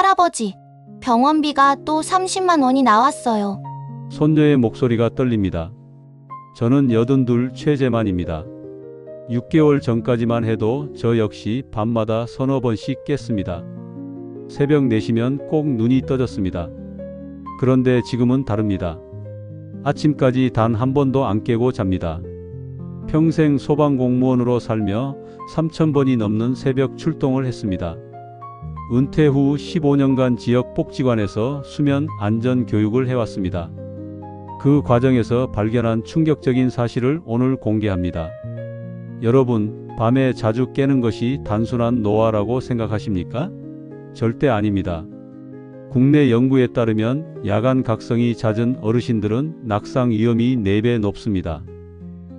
할아버지, 병원비가 또 30만 원이 나왔어요. 손녀의 목소리가 떨립니다. 저는 여든둘 최재만입니다. 6개월 전까지만 해도 저 역시 밤마다 서너 번씩 깼습니다. 새벽 4시면 꼭 눈이 떠졌습니다. 그런데 지금은 다릅니다. 아침까지 단 한 번도 안 깨고 잡니다. 평생 소방공무원으로 살며 3,000번이 넘는 새벽 출동을 했습니다. 은퇴 후 15년간 지역 복지관에서 수면 안전 교육을 해왔습니다. 그 과정에서 발견한 충격적인 사실을 오늘 공개합니다. 여러분, 밤에 자주 깨는 것이 단순한 노화라고 생각하십니까? 절대 아닙니다. 국내 연구에 따르면 야간 각성이 잦은 어르신들은 낙상 위험이 4배 높습니다.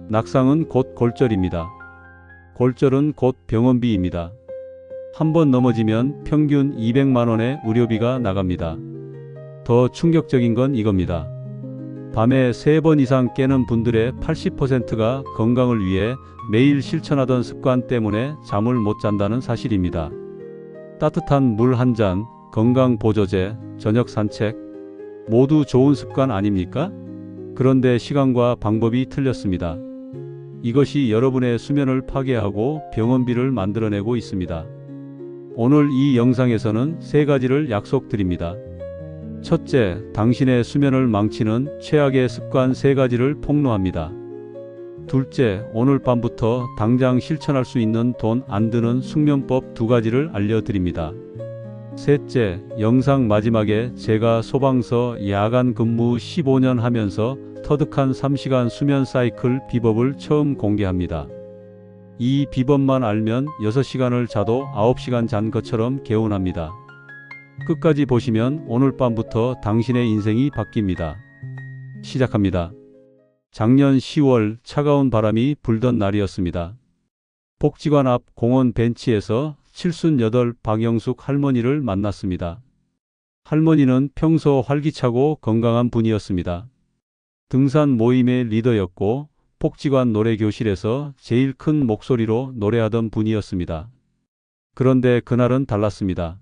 낙상은 곧 골절입니다. 골절은 곧 병원비입니다. 한 번 넘어지면 평균 200만 원의 의료비가 나갑니다. 더 충격적인 건 이겁니다. 밤에 3번 이상 깨는 분들의 80%가 건강을 위해 매일 실천하던 습관 때문에 잠을 못 잔다는 사실입니다. 따뜻한 물 한 잔, 건강 보조제, 저녁 산책, 모두 좋은 습관 아닙니까? 그런데 시간과 방법이 틀렸습니다. 이것이 여러분의 수면을 파괴하고 병원비를 만들어내고 있습니다. 오늘 이 영상에서는 세 가지를 약속드립니다. 첫째, 당신의 수면을 망치는 최악의 습관 세 가지를 폭로합니다. 둘째, 오늘 밤부터 당장 실천할 수 있는 돈 안 드는 숙면법 두 가지를 알려드립니다. 셋째, 영상 마지막에 제가 소방서 야간 근무 15년 하면서 터득한 3시간 수면 사이클 비법을 처음 공개합니다. 이 비법만 알면 6시간을 자도 9시간 잔 것처럼 개운합니다. 끝까지 보시면 오늘 밤부터 당신의 인생이 바뀝니다. 시작합니다. 작년 10월 차가운 바람이 불던 날이었습니다. 복지관 앞 공원 벤치에서 78 박영숙 할머니를 만났습니다. 할머니는 평소 활기차고 건강한 분이었습니다. 등산 모임의 리더였고 복지관 노래교실에서 제일 큰 목소리로 노래하던 분이었습니다. 그런데 그날은 달랐습니다.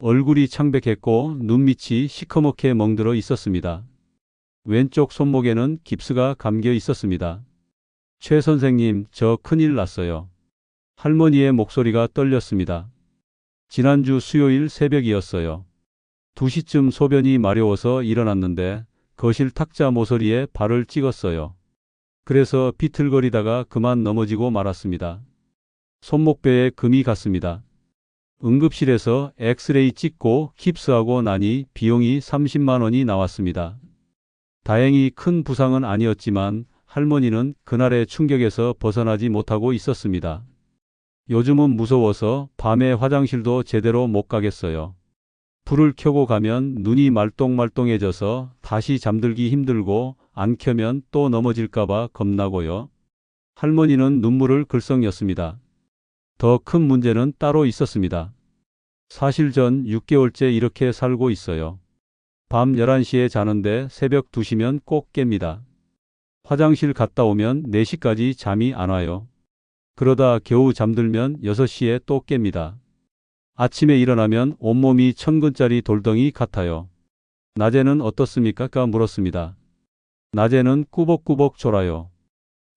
얼굴이 창백했고 눈밑이 시커멓게 멍들어 있었습니다. 왼쪽 손목에는 깁스가 감겨 있었습니다. 최 선생님, 저 큰일 났어요. 할머니의 목소리가 떨렸습니다. 지난주 수요일 새벽이었어요. 2시쯤 소변이 마려워서 일어났는데 거실 탁자 모서리에 발을 찍었어요. 그래서 비틀거리다가 그만 넘어지고 말았습니다. 손목뼈에 금이 갔습니다. 응급실에서 엑스레이 찍고 깁스하고 나니 비용이 30만 원이 나왔습니다. 다행히 큰 부상은 아니었지만 할머니는 그날의 충격에서 벗어나지 못하고 있었습니다. 요즘은 무서워서 밤에 화장실도 제대로 못 가겠어요. 불을 켜고 가면 눈이 말똥말똥해져서 다시 잠들기 힘들고 안 켜면 또 넘어질까봐 겁나고요. 할머니는 눈물을 글썽였습니다. 더 큰 문제는 따로 있었습니다. 사실 전 6개월째 이렇게 살고 있어요. 밤 11시에 자는데 새벽 2시면 꼭 깹니다. 화장실 갔다 오면 4시까지 잠이 안 와요. 그러다 겨우 잠들면 6시에 또 깹니다. 아침에 일어나면 온몸이 천근짜리 돌덩이 같아요. 낮에는 어떻습니까? 까 물었습니다. 낮에는 꾸벅꾸벅 졸아요.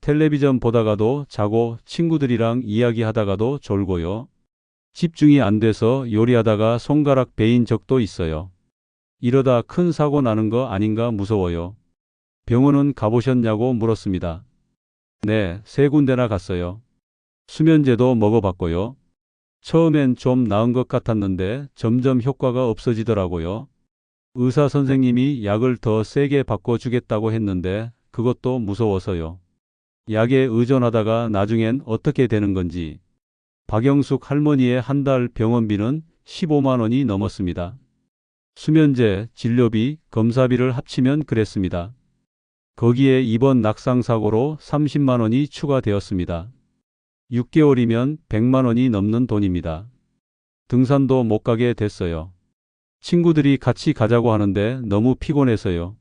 텔레비전 보다가도 자고 친구들이랑 이야기하다가도 졸고요. 집중이 안 돼서 요리하다가 손가락 베인 적도 있어요. 이러다 큰 사고 나는 거 아닌가 무서워요. 병원은 가보셨냐고 물었습니다. 네, 세 군데나 갔어요. 수면제도 먹어봤고요. 처음엔 좀 나은 것 같았는데 점점 효과가 없어지더라고요. 의사 선생님이 약을 더 세게 바꿔주겠다고 했는데 그것도 무서워서요. 약에 의존하다가 나중엔 어떻게 되는 건지. 박영숙 할머니의 한 달 병원비는 15만 원이 넘었습니다. 수면제, 진료비, 검사비를 합치면 그랬습니다. 거기에 이번 낙상 사고로 30만 원이 추가되었습니다. 6개월이면 100만 원이 넘는 돈입니다. 등산도 못 가게 됐어요. 친구들이 같이 가자고 하는데 너무 피곤해서요.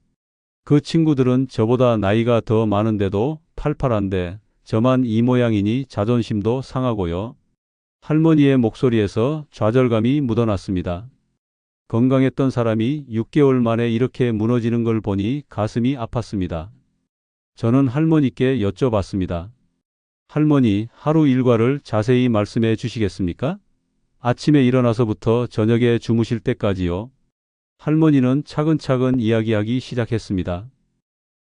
그 친구들은 저보다 나이가 더 많은데도 팔팔한데 저만 이 모양이니 자존심도 상하고요. 할머니의 목소리에서 좌절감이 묻어났습니다. 건강했던 사람이 6개월 만에 이렇게 무너지는 걸 보니 가슴이 아팠습니다. 저는 할머니께 여쭤봤습니다. 할머니, 하루 일과를 자세히 말씀해 주시겠습니까? 아침에 일어나서부터 저녁에 주무실 때까지요. 할머니는 차근차근 이야기하기 시작했습니다.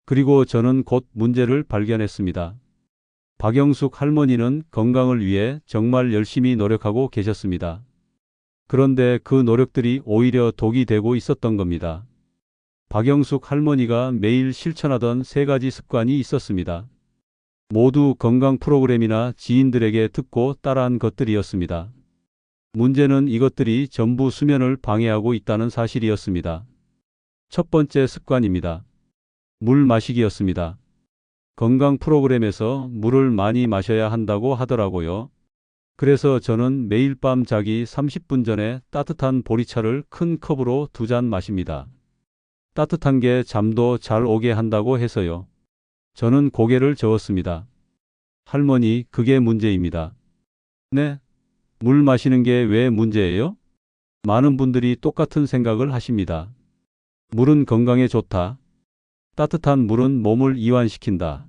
그리고 저는 곧 문제를 발견했습니다. 박영숙 할머니는 건강을 위해 정말 열심히 노력하고 계셨습니다. 그런데 그 노력들이 오히려 독이 되고 있었던 겁니다. 박영숙 할머니가 매일 실천하던 세 가지 습관이 있었습니다. 모두 건강 프로그램이나 지인들에게 듣고 따라한 것들이었습니다. 문제는 이것들이 전부 수면을 방해하고 있다는 사실이었습니다. 첫 번째 습관입니다. 물 마시기였습니다. 건강 프로그램에서 물을 많이 마셔야 한다고 하더라고요. 그래서 저는 매일 밤 자기 30분 전에 따뜻한 보리차를 큰 컵으로 두 잔 마십니다. 따뜻한 게 잠도 잘 오게 한다고 해서요. 저는 고개를 저었습니다. 할머니, 그게 문제입니다. 네? 물 마시는 게 왜 문제예요? 많은 분들이 똑같은 생각을 하십니다. 물은 건강에 좋다. 따뜻한 물은 몸을 이완시킨다.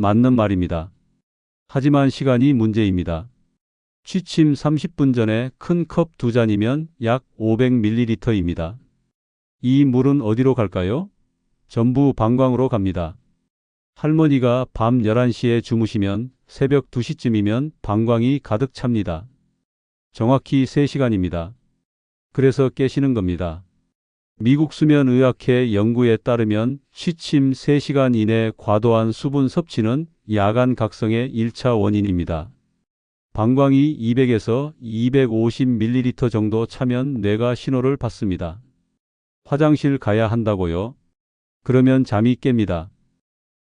맞는 말입니다. 하지만 시간이 문제입니다. 취침 30분 전에 큰 컵 두 잔이면 약 500ml입니다. 이 물은 어디로 갈까요? 전부 방광으로 갑니다. 할머니가 밤 11시에 주무시면 새벽 2시쯤이면 방광이 가득 찹니다. 정확히 3시간입니다. 그래서 깨시는 겁니다. 미국 수면의학회 연구에 따르면 취침 3시간 이내 과도한 수분 섭취는 야간 각성의 1차 원인입니다. 방광이 200에서 250ml 정도 차면 뇌가 신호를 받습니다. 화장실 가야 한다고요? 그러면 잠이 깹니다.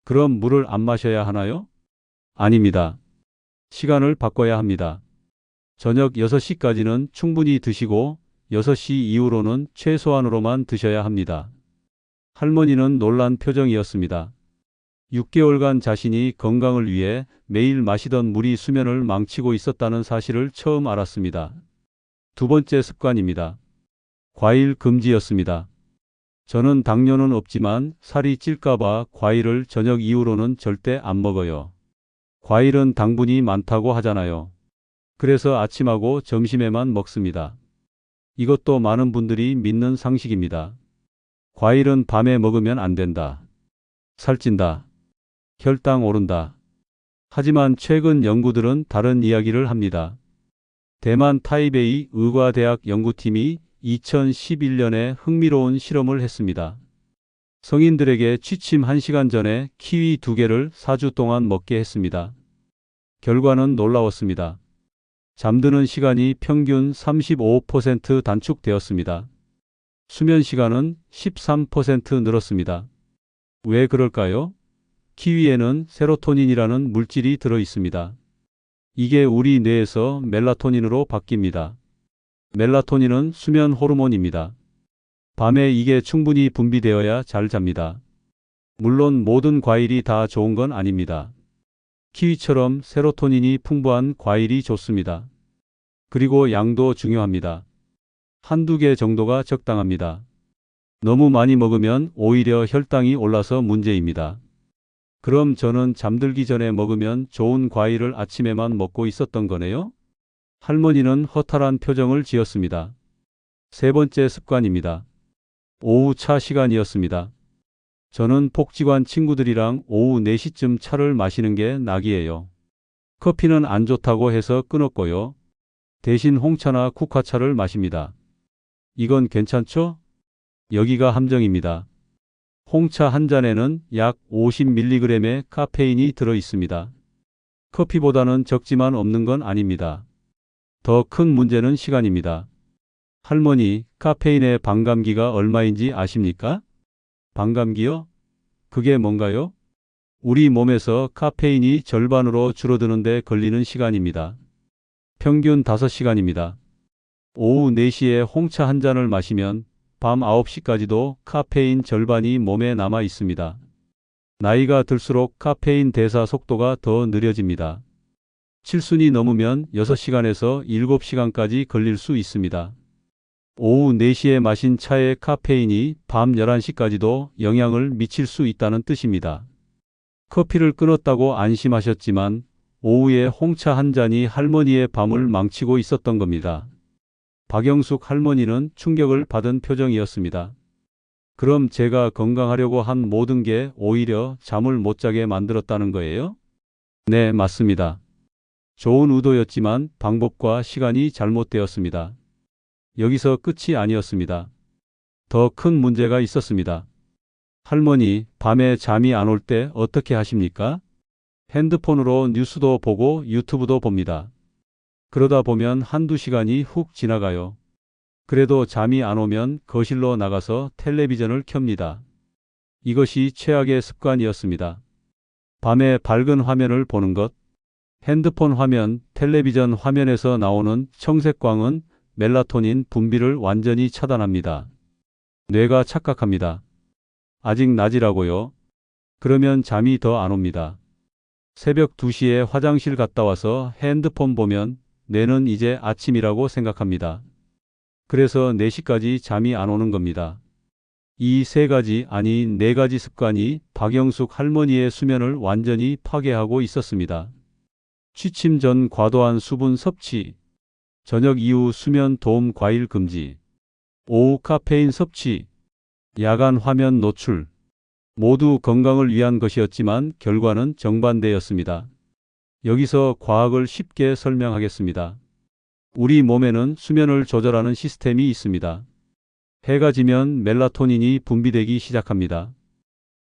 그럼 물을 안 마셔야 하나요? 아닙니다. 시간을 바꿔야 합니다. 저녁 6시까지는 충분히 드시고 6시 이후로는 최소한으로만 드셔야 합니다. 할머니는 놀란 표정이었습니다. 6개월간 자신이 건강을 위해 매일 마시던 물이 수면을 망치고 있었다는 사실을 처음 알았습니다. 두 번째 습관입니다. 과일 금지였습니다. 저는 당뇨는 없지만 살이 찔까봐 과일을 저녁 이후로는 절대 안 먹어요. 과일은 당분이 많다고 하잖아요. 그래서 아침하고 점심에만 먹습니다. 이것도 많은 분들이 믿는 상식입니다. 과일은 밤에 먹으면 안 된다. 살찐다. 혈당 오른다. 하지만 최근 연구들은 다른 이야기를 합니다. 대만 타이베이 의과대학 연구팀이 2011년에 흥미로운 실험을 했습니다. 성인들에게 취침 1시간 전에 키위 2개를 4주 동안 먹게 했습니다. 결과는 놀라웠습니다. 잠드는 시간이 평균 35% 단축되었습니다. 수면 시간은 13% 늘었습니다. 왜 그럴까요? 키위에는 세로토닌이라는 물질이 들어 있습니다. 이게 우리 뇌에서 멜라토닌으로 바뀝니다. 멜라토닌은 수면 호르몬입니다. 밤에 이게 충분히 분비되어야 잘 잡니다. 물론 모든 과일이 다 좋은 건 아닙니다. 키위처럼 세로토닌이 풍부한 과일이 좋습니다. 그리고 양도 중요합니다. 한두 개 정도가 적당합니다. 너무 많이 먹으면 오히려 혈당이 올라서 문제입니다. 그럼 저는 잠들기 전에 먹으면 좋은 과일을 아침에만 먹고 있었던 거네요? 할머니는 허탈한 표정을 지었습니다. 세 번째 습관입니다. 오후 차 시간이었습니다. 저는 복지관 친구들이랑 오후 4시쯤 차를 마시는 게 낙이에요. 커피는 안 좋다고 해서 끊었고요. 대신 홍차나 쿠카차를 마십니다. 이건 괜찮죠? 여기가 함정입니다. 홍차 한 잔에는 약 50mg의 카페인이 들어 있습니다. 커피보다는 적지만 없는 건 아닙니다. 더 큰 문제는 시간입니다. 할머니, 카페인의 반감기가 얼마인지 아십니까? 반감기요? 그게 뭔가요? 우리 몸에서 카페인이 절반으로 줄어드는데 걸리는 시간입니다. 평균 5시간입니다. 오후 4시에 홍차 한 잔을 마시면 밤 9시까지도 카페인 절반이 몸에 남아 있습니다. 나이가 들수록 카페인 대사 속도가 더 느려집니다. 7순이 넘으면 6시간에서 7시간까지 걸릴 수 있습니다. 오후 4시에 마신 차의 카페인이 밤 11시까지도 영향을 미칠 수 있다는 뜻입니다. 커피를 끊었다고 안심하셨지만 오후에 홍차 한 잔이 할머니의 밤을 망치고 있었던 겁니다. 박영숙 할머니는 충격을 받은 표정이었습니다. 그럼 제가 건강하려고 한 모든 게 오히려 잠을 못 자게 만들었다는 거예요? 네, 맞습니다. 좋은 의도였지만 방법과 시간이 잘못되었습니다. 여기서 끝이 아니었습니다. 더 큰 문제가 있었습니다. 할머니, 밤에 잠이 안 올 때 어떻게 하십니까? 핸드폰으로 뉴스도 보고 유튜브도 봅니다. 그러다 보면 한두 시간이 훅 지나가요. 그래도 잠이 안 오면 거실로 나가서 텔레비전을 켭니다. 이것이 최악의 습관이었습니다. 밤에 밝은 화면을 보는 것, 핸드폰 화면, 텔레비전 화면에서 나오는 청색광은 멜라토닌 분비를 완전히 차단합니다. 뇌가 착각합니다. 아직 낮이라고요? 그러면 잠이 더 안 옵니다. 새벽 2시에 화장실 갔다 와서 핸드폰 보면 뇌는 이제 아침이라고 생각합니다. 그래서 4시까지 잠이 안 오는 겁니다. 이 세 가지 아니 네 가지 습관이 박영숙 할머니의 수면을 완전히 파괴하고 있었습니다. 취침 전 과도한 수분 섭취, 저녁 이후 수면 도움 과일 금지, 오후 카페인 섭취, 야간 화면 노출, 모두 건강을 위한 것이었지만 결과는 정반대였습니다. 여기서 과학을 쉽게 설명하겠습니다. 우리 몸에는 수면을 조절하는 시스템이 있습니다. 해가 지면 멜라토닌이 분비되기 시작합니다.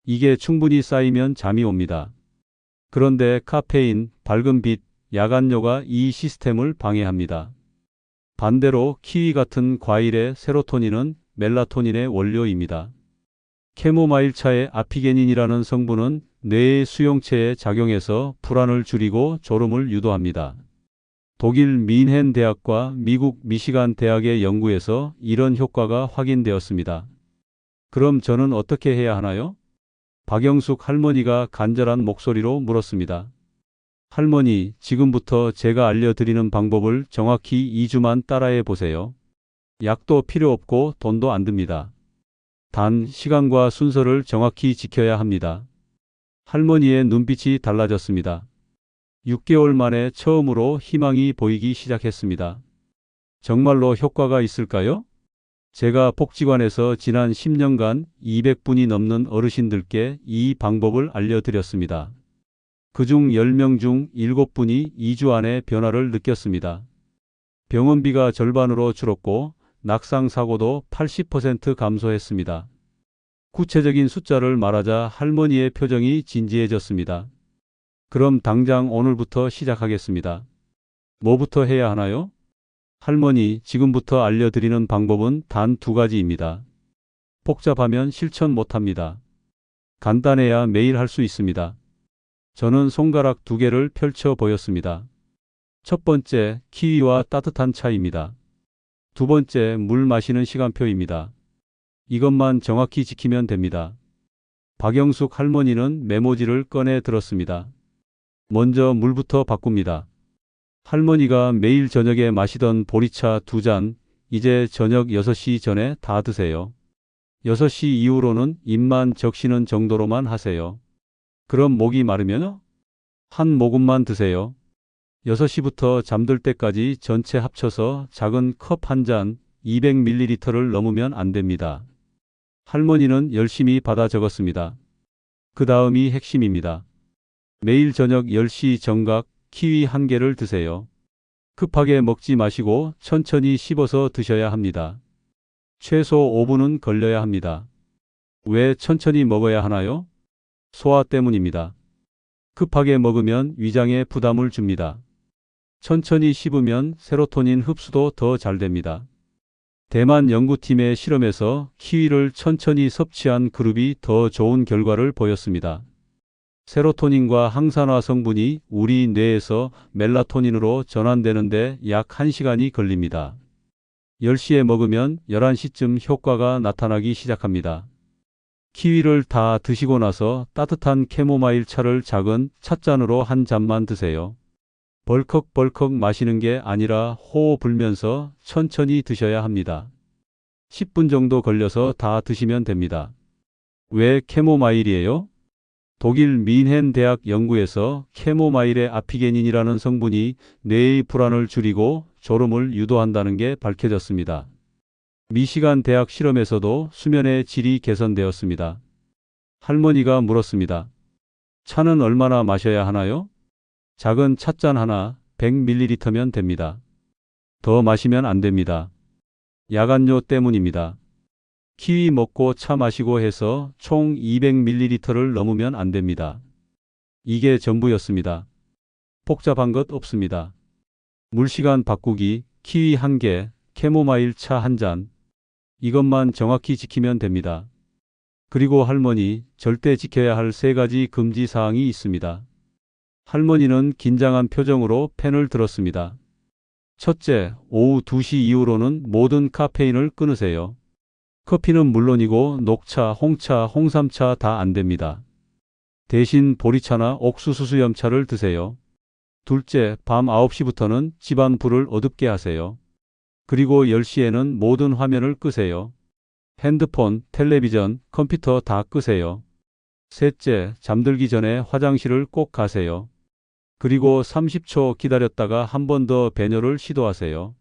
이게 충분히 쌓이면 잠이 옵니다. 그런데 카페인, 밝은 빛, 야간요가 이 시스템을 방해합니다. 반대로 키위 같은 과일의 세로토닌은 멜라토닌의 원료입니다. 캐모마일 차의 아피게닌이라는 성분은 뇌의 수용체에 작용해서 불안을 줄이고 졸음을 유도합니다. 독일 민헨 대학과 미국 미시간 대학의 연구에서 이런 효과가 확인되었습니다. 그럼 저는 어떻게 해야 하나요? 박영숙 할머니가 간절한 목소리로 물었습니다. 할머니, 지금부터 제가 알려드리는 방법을 정확히 2주만 따라해 보세요. 약도 필요 없고 돈도 안 듭니다. 단 시간과 순서를 정확히 지켜야 합니다. 할머니의 눈빛이 달라졌습니다. 6개월 만에 처음으로 희망이 보이기 시작했습니다. 정말로 효과가 있을까요? 제가 복지관에서 지난 10년간 200분이 넘는 어르신들께 이 방법을 알려드렸습니다. 그중 10명 중 7분이 2주 안에 변화를 느꼈습니다. 병원비가 절반으로 줄었고 낙상 사고도 80% 감소했습니다. 구체적인 숫자를 말하자 할머니의 표정이 진지해졌습니다. 그럼 당장 오늘부터 시작하겠습니다. 뭐부터 해야 하나요? 할머니, 지금부터 알려드리는 방법은 단 두 가지입니다. 복잡하면 실천 못합니다. 간단해야 매일 할 수 있습니다. 저는 손가락 두 개를 펼쳐 보였습니다. 첫 번째, 키위와 따뜻한 차입니다. 두 번째, 물 마시는 시간표입니다. 이것만 정확히 지키면 됩니다. 박영숙 할머니는 메모지를 꺼내 들었습니다. 먼저 물부터 바꿉니다. 할머니가 매일 저녁에 마시던 보리차 두 잔, 이제 저녁 6시 전에 다 드세요. 6시 이후로는 입만 적시는 정도로만 하세요. 그럼 목이 마르면 한 모금만 드세요. 6시부터 잠들 때까지 전체 합쳐서 작은 컵 한 잔 200ml를 넘으면 안 됩니다. 할머니는 열심히 받아 적었습니다. 그 다음이 핵심입니다. 매일 저녁 10시 정각 키위 한 개를 드세요. 급하게 먹지 마시고 천천히 씹어서 드셔야 합니다. 최소 5분은 걸려야 합니다. 왜 천천히 먹어야 하나요? 소화 때문입니다. 급하게 먹으면 위장에 부담을 줍니다. 천천히 씹으면 세로토닌 흡수도 더 잘 됩니다. 대만 연구팀의 실험에서 키위를 천천히 섭취한 그룹이 더 좋은 결과를 보였습니다. 세로토닌과 항산화 성분이 우리 뇌에서 멜라토닌으로 전환되는데 약 1시간이 걸립니다. 10시에 먹으면 11시쯤 효과가 나타나기 시작합니다. 키위를 다 드시고 나서 따뜻한 캐모마일 차를 작은 찻잔으로 한 잔만 드세요. 벌컥벌컥 마시는 게 아니라 호호 불면서 천천히 드셔야 합니다. 10분 정도 걸려서 다 드시면 됩니다. 왜 캐모마일이에요? 독일 민헨 대학 연구에서 캐모마일의 아피게닌이라는 성분이 뇌의 불안을 줄이고 졸음을 유도한다는 게 밝혀졌습니다. 미시간 대학 실험에서도 수면의 질이 개선되었습니다. 할머니가 물었습니다. 차는 얼마나 마셔야 하나요? 작은 찻잔 하나 100ml면 됩니다. 더 마시면 안 됩니다. 야간요 때문입니다. 키위 먹고 차 마시고 해서 총 200ml를 넘으면 안 됩니다. 이게 전부였습니다. 복잡한 것 없습니다. 물시간 바꾸기, 키위 한 개, 캐모마일 차한 잔. 이것만 정확히 지키면 됩니다. 그리고 할머니, 절대 지켜야 할 세 가지 금지 사항이 있습니다. 할머니는 긴장한 표정으로 펜을 들었습니다. 첫째, 오후 2시 이후로는 모든 카페인을 끊으세요. 커피는 물론이고 녹차, 홍차, 홍삼차 다 안 됩니다. 대신 보리차나 옥수수 수염차를 드세요. 둘째, 밤 9시부터는 집안 불을 어둡게 하세요. 그리고 10시에는 모든 화면을 끄세요. 핸드폰, 텔레비전, 컴퓨터 다 끄세요. 셋째, 잠들기 전에 화장실을 꼭 가세요. 그리고 30초 기다렸다가 한 번 더 배뇨를 시도하세요.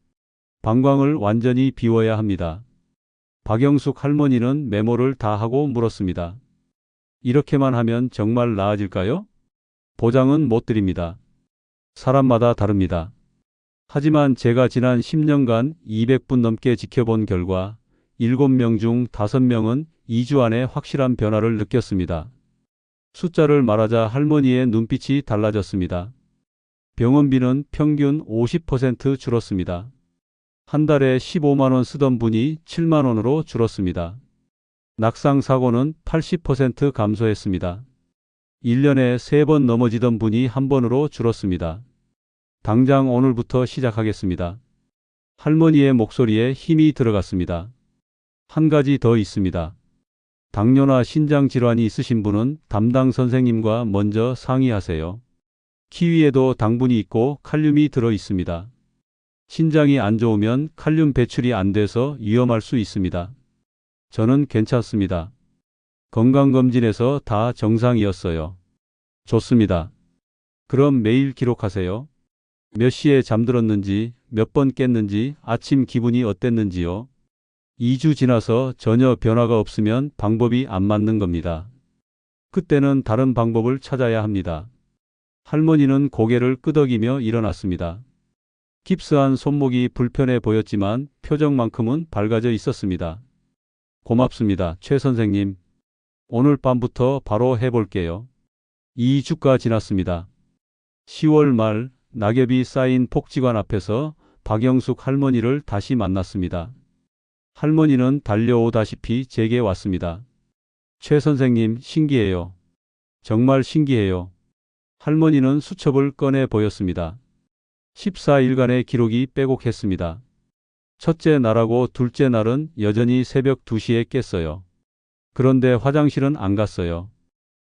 방광을 완전히 비워야 합니다. 박영숙 할머니는 메모를 다 하고 물었습니다. 이렇게만 하면 정말 나아질까요? 보장은 못 드립니다. 사람마다 다릅니다. 하지만 제가 지난 10년간 200분 넘게 지켜본 결과 7명 중 5명은 2주 안에 확실한 변화를 느꼈습니다. 숫자를 말하자 할머니의 눈빛이 달라졌습니다. 병원비는 평균 50% 줄었습니다. 한 달에 15만 원 쓰던 분이 7만 원으로 줄었습니다. 낙상 사고는 80% 감소했습니다. 1년에 3번 넘어지던 분이 한 번으로 줄었습니다. 당장 오늘부터 시작하겠습니다. 할머니의 목소리에 힘이 들어갔습니다. 한 가지 더 있습니다. 당뇨나 신장 질환이 있으신 분은 담당 선생님과 먼저 상의하세요. 키위에도 당분이 있고 칼륨이 들어 있습니다. 신장이 안 좋으면 칼륨 배출이 안 돼서 위험할 수 있습니다. 저는 괜찮습니다. 건강검진에서 다 정상이었어요. 좋습니다. 그럼 매일 기록하세요. 몇 시에 잠들었는지, 몇 번 깼는지, 아침 기분이 어땠는지요. 2주 지나서 전혀 변화가 없으면 방법이 안 맞는 겁니다. 그때는 다른 방법을 찾아야 합니다. 할머니는 고개를 끄덕이며 일어났습니다. 깁스한 손목이 불편해 보였지만 표정만큼은 밝아져 있었습니다. 고맙습니다, 최 선생님. 오늘 밤부터 바로 해볼게요. 2주가 지났습니다. 10월 말 낙엽이 쌓인 폭지관 앞에서 박영숙 할머니를 다시 만났습니다. 할머니는 달려오다시피 제게 왔습니다. 최 선생님, 신기해요. 정말 신기해요. 할머니는 수첩을 꺼내 보였습니다. 14일간의 기록이 빼곡했습니다. 첫째 날하고 둘째 날은 여전히 새벽 2시에 깼어요. 그런데 화장실은 안 갔어요.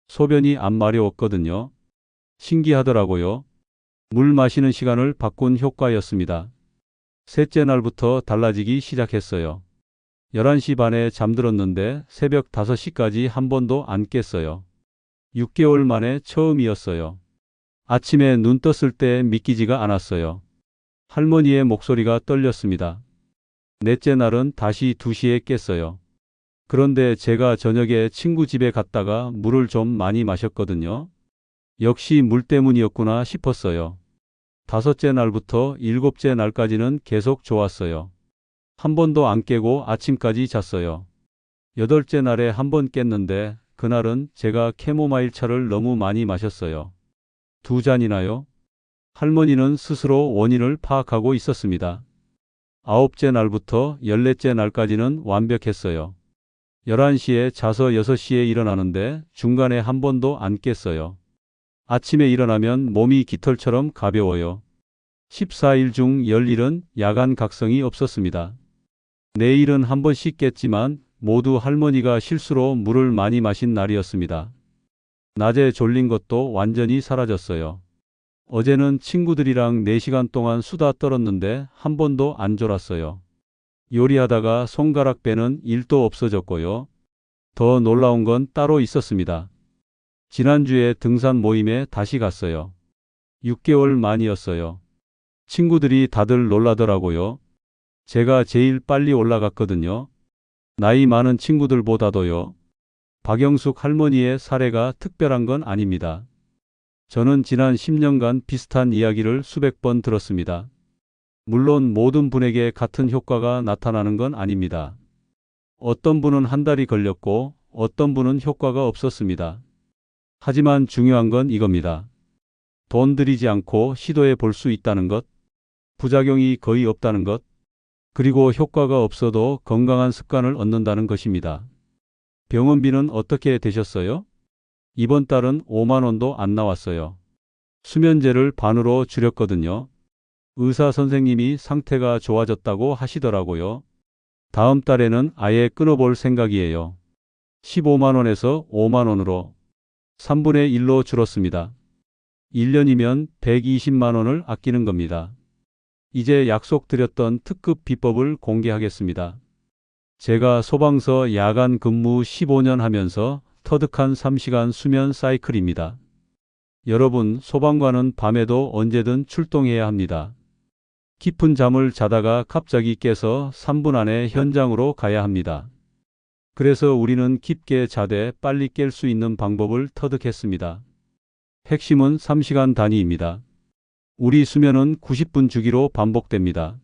소변이 안 마려웠거든요. 신기하더라고요. 물 마시는 시간을 바꾼 효과였습니다. 셋째 날부터 달라지기 시작했어요. 11시 반에 잠들었는데 새벽 5시까지 한 번도 안 깼어요. 6개월 만에 처음이었어요. 아침에 눈 떴을 때 믿기지가 않았어요. 할머니의 목소리가 떨렸습니다. 넷째 날은 다시 2시에 깼어요. 그런데 제가 저녁에 친구 집에 갔다가 물을 좀 많이 마셨거든요. 역시 물 때문이었구나 싶었어요. 다섯째 날부터 일곱째 날까지는 계속 좋았어요. 한 번도 안 깨고 아침까지 잤어요. 여덟째 날에 한 번 깼는데 그날은 제가 캐모마일 차를 너무 많이 마셨어요. 두 잔이나요? 할머니는 스스로 원인을 파악하고 있었습니다. 아홉째 날부터 열넷째 날까지는 완벽했어요. 11시에 자서 6시에 일어나는데 중간에 한 번도 안 깼어요. 아침에 일어나면 몸이 깃털처럼 가벼워요. 14일 중 10일은 야간 각성이 없었습니다. 내일은 한 번씩 깼지만 모두 할머니가 실수로 물을 많이 마신 날이었습니다. 낮에 졸린 것도 완전히 사라졌어요. 어제는 친구들이랑 4시간 동안 수다 떨었는데 한 번도 안 졸았어요. 요리하다가 손가락 빼는 일도 없어졌고요. 더 놀라운 건 따로 있었습니다. 지난주에 등산 모임에 다시 갔어요. 6개월 만이었어요. 친구들이 다들 놀라더라고요. 제가 제일 빨리 올라갔거든요. 나이 많은 친구들보다도요. 박영숙 할머니의 사례가 특별한 건 아닙니다. 저는 지난 10년간 비슷한 이야기를 수백 번 들었습니다. 물론 모든 분에게 같은 효과가 나타나는 건 아닙니다. 어떤 분은 한 달이 걸렸고 어떤 분은 효과가 없었습니다. 하지만 중요한 건 이겁니다. 돈 들이지 않고 시도해 볼 수 있다는 것, 부작용이 거의 없다는 것, 그리고 효과가 없어도 건강한 습관을 얻는다는 것입니다. 병원비는 어떻게 되셨어요? 이번 달은 5만 원도 안 나왔어요. 수면제를 반으로 줄였거든요. 의사 선생님이 상태가 좋아졌다고 하시더라고요. 다음 달에는 아예 끊어볼 생각이에요. 15만 원에서 5만 원으로 3분의 1로 줄었습니다. 1년이면 120만 원을 아끼는 겁니다. 이제 약속드렸던 특급 비법을 공개하겠습니다. 제가 소방서 야간 근무 15년 하면서 터득한 3시간 수면 사이클입니다. 여러분, 소방관은 밤에도 언제든 출동해야 합니다. 깊은 잠을 자다가 갑자기 깨서 3분 안에 현장으로 가야 합니다. 그래서 우리는 깊게 자되 빨리 깰 수 있는 방법을 터득했습니다. 핵심은 3시간 단위입니다. 우리 수면은 90분 주기로 반복됩니다.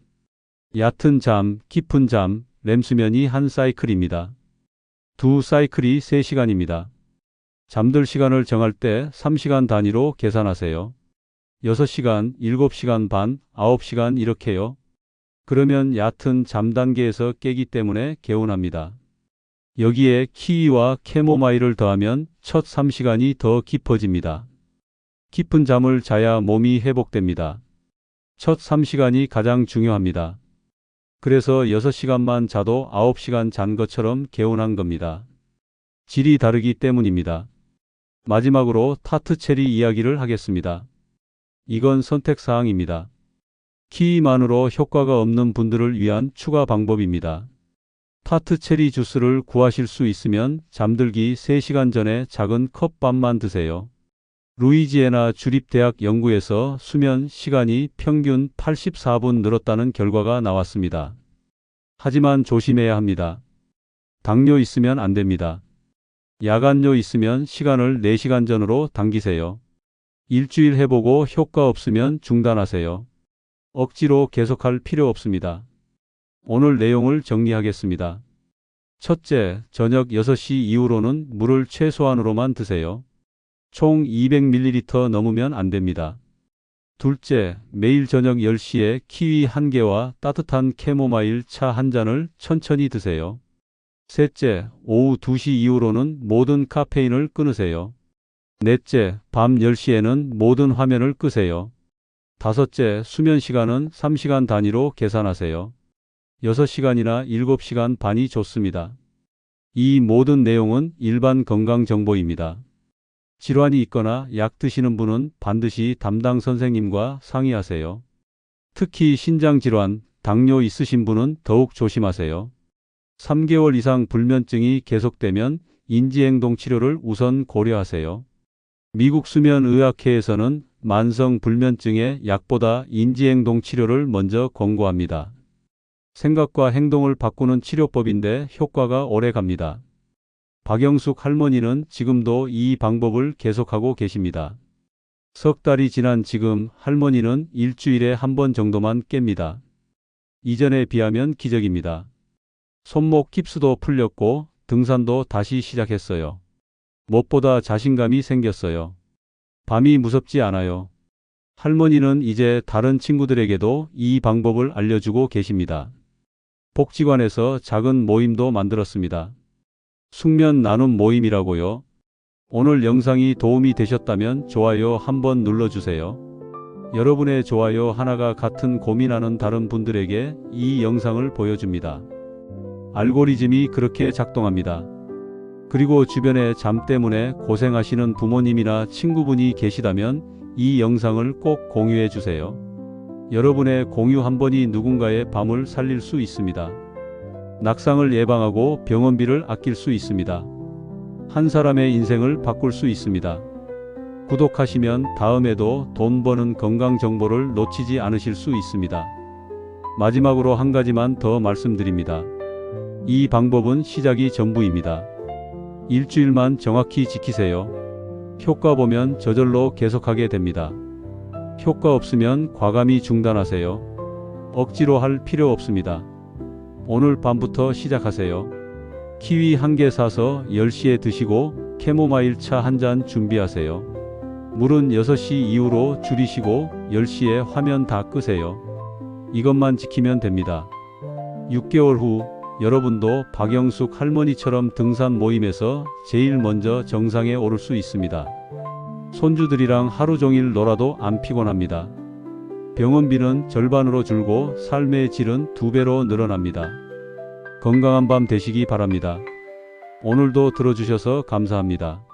얕은 잠, 깊은 잠, 렘 수면이 한 사이클입니다. 두 사이클이 3시간입니다. 잠들 시간을 정할 때 3시간 단위로 계산하세요. 6시간, 7시간 반, 9시간 이렇게요. 그러면 얕은 잠 단계에서 깨기 때문에 개운합니다. 여기에 키위와 캐모마일을 더하면 첫 3시간이 더 깊어집니다. 깊은 잠을 자야 몸이 회복됩니다. 첫 3시간이 가장 중요합니다. 그래서 6시간만 자도 9시간 잔 것처럼 개운한 겁니다. 질이 다르기 때문입니다. 마지막으로 타트 체리 이야기를 하겠습니다. 이건 선택사항입니다. 키위만으로 효과가 없는 분들을 위한 추가 방법입니다. 타트 체리 주스를 구하실 수 있으면 잠들기 3시간 전에 작은 컵 반만 드세요. 루이지애나 주립대학 연구에서 수면 시간이 평균 84분 늘었다는 결과가 나왔습니다. 하지만 조심해야 합니다. 당뇨 있으면 안 됩니다. 야간뇨 있으면 시간을 4시간 전으로 당기세요. 일주일 해보고 효과 없으면 중단하세요. 억지로 계속할 필요 없습니다. 오늘 내용을 정리하겠습니다. 첫째, 저녁 6시 이후로는 물을 최소한으로만 드세요. 총 200ml 넘으면 안 됩니다. 둘째, 매일 저녁 10시에 키위 한 개와 따뜻한 캐모마일 차 한 잔을 천천히 드세요. 셋째, 오후 2시 이후로는 모든 카페인을 끊으세요. 넷째, 밤 10시에는 모든 화면을 끄세요. 다섯째, 수면 시간은 3시간 단위로 계산하세요. 6시간이나 7시간 반이 좋습니다. 이 모든 내용은 일반 건강 정보입니다. 질환이 있거나 약 드시는 분은 반드시 담당 선생님과 상의하세요. 특히 신장 질환, 당뇨 있으신 분은 더욱 조심하세요. 3개월 이상 불면증이 계속되면 인지행동 치료를 우선 고려하세요. 미국 수면의학회에서는 만성 불면증의 약보다 인지행동 치료를 먼저 권고합니다. 생각과 행동을 바꾸는 치료법인데 효과가 오래 갑니다. 박영숙 할머니는 지금도 이 방법을 계속하고 계십니다. 석 달이 지난 지금 할머니는 일주일에 한 번 정도만 깹니다. 이전에 비하면 기적입니다. 손목 깁스도 풀렸고 등산도 다시 시작했어요. 무엇보다 자신감이 생겼어요. 밤이 무섭지 않아요. 할머니는 이제 다른 친구들에게도 이 방법을 알려주고 계십니다. 복지관에서 작은 모임도 만들었습니다. 숙면 나눔 모임이라고요. 오늘 영상이 도움이 되셨다면 좋아요 한번 눌러주세요. 여러분의 좋아요 하나가 같은 고민하는 다른 분들에게 이 영상을 보여줍니다. 알고리즘이 그렇게 작동합니다. 그리고 주변에 잠 때문에 고생하시는 부모님이나 친구분이 계시다면 이 영상을 꼭 공유해 주세요. 여러분의 공유 한 번이 누군가의 밤을 살릴 수 있습니다. 낙상을 예방하고 병원비를 아낄 수 있습니다. 한 사람의 인생을 바꿀 수 있습니다. 구독하시면 다음에도 돈 버는 건강 정보를 놓치지 않으실 수 있습니다. 마지막으로 한 가지만 더 말씀드립니다. 이 방법은 시작이 전부입니다. 일주일만 정확히 지키세요. 효과 보면 저절로 계속하게 됩니다. 효과 없으면 과감히 중단하세요. 억지로 할 필요 없습니다. 오늘 밤부터 시작하세요. 키위 한 개 사서 10시에 드시고 캐모마일 차 한 잔 준비하세요. 물은 6시 이후로 줄이시고 10시에 화면 다 끄세요. 이것만 지키면 됩니다. 6개월 후 여러분도 박영숙 할머니처럼 등산 모임에서 제일 먼저 정상에 오를 수 있습니다. 손주들이랑 하루 종일 놀아도 안 피곤합니다. 병원비는 절반으로 줄고 삶의 질은 두 배로 늘어납니다. 건강한 밤 되시기 바랍니다. 오늘도 들어주셔서 감사합니다.